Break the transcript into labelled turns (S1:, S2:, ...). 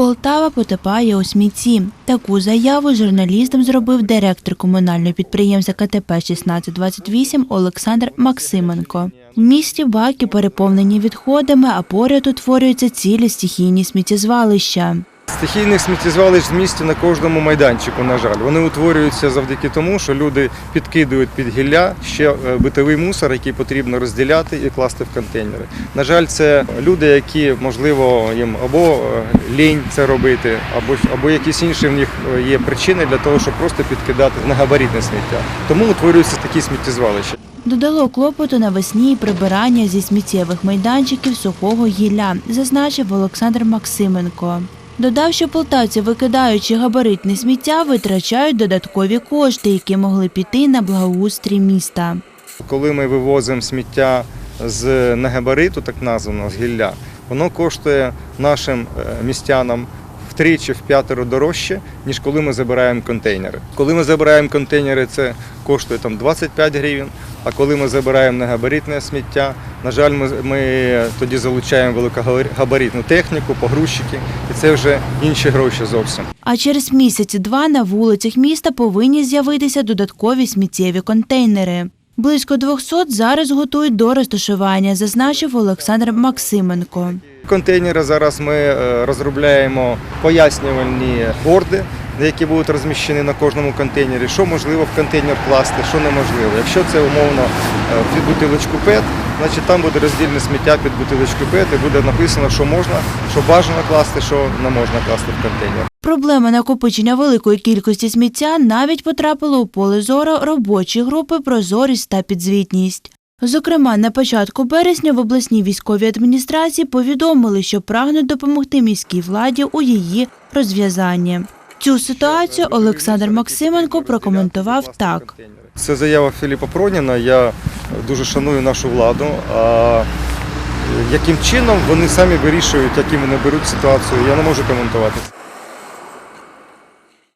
S1: Полтава потопає у смітті. Таку заяву журналістам зробив директор комунального підприємства КТП 1628 Олександр Максименко. В місті баки переповнені відходами, а поряд утворюються цілі стихійні сміттєзвалища.
S2: Стихійних сміттєзвалищ в місті на кожному майданчику, на жаль. Вони утворюються завдяки тому, що люди підкидують під гілля ще е, битовий мусор, який потрібно розділяти і класти в контейнери. На жаль, це люди, які, можливо, їм або е, лінь це робити, або, або якісь інші в них е, є причини для того, щоб просто підкидати негабаритне сміття. Тому утворюються такі сміттєзвалища.
S1: Додало клопоту навесні і прибирання зі сміттєвих майданчиків сухого гілля, зазначив Олександр Максименко. Додав, що полтавці, викидаючи габаритне сміття, витрачають додаткові кошти, які могли піти на благоустрій міста.
S2: Коли ми вивозимо сміття з негабариту, так названого, з гілля, воно коштує нашим е, містянам втричі, в п'ятеро дорожче, ніж коли ми забираємо контейнери. Коли ми забираємо контейнери, це коштує там 25 гривень. А коли ми забираємо негабаритне сміття, на жаль, ми, ми тоді залучаємо великогабаритну техніку, погрузчики, і це вже інші гроші зовсім.
S1: А через місяць-два на вулицях міста повинні з'явитися додаткові сміттєві контейнери. Близько 200 зараз готують до розташування, зазначив Олександр Максименко.
S2: Контейнери зараз ми е, розробляємо пояснювальні борди, які будуть розміщені на кожному контейнері, що можливо в контейнер класти, що неможливо. Якщо це умовно е, під бутилочку ПЕТ, значить там буде роздільне сміття під бутилочку ПЕТ і буде написано, що можна, що бажано класти, що не можна класти в контейнер.
S1: Проблема накопичення великої кількості сміття навіть потрапила у поле зору робочої групи Прозорість та підзвітність. Зокрема, на початку березня в обласній військовій адміністрації повідомили, що прагнуть допомогти міській владі у її розв'язанні. Цю ситуацію Олександр Максименко прокоментував так.
S2: Це заява Філіпа Проніна. Я дуже шаную нашу владу. А яким чином вони самі вирішують, яким вони беруть ситуацію, я не можу коментувати.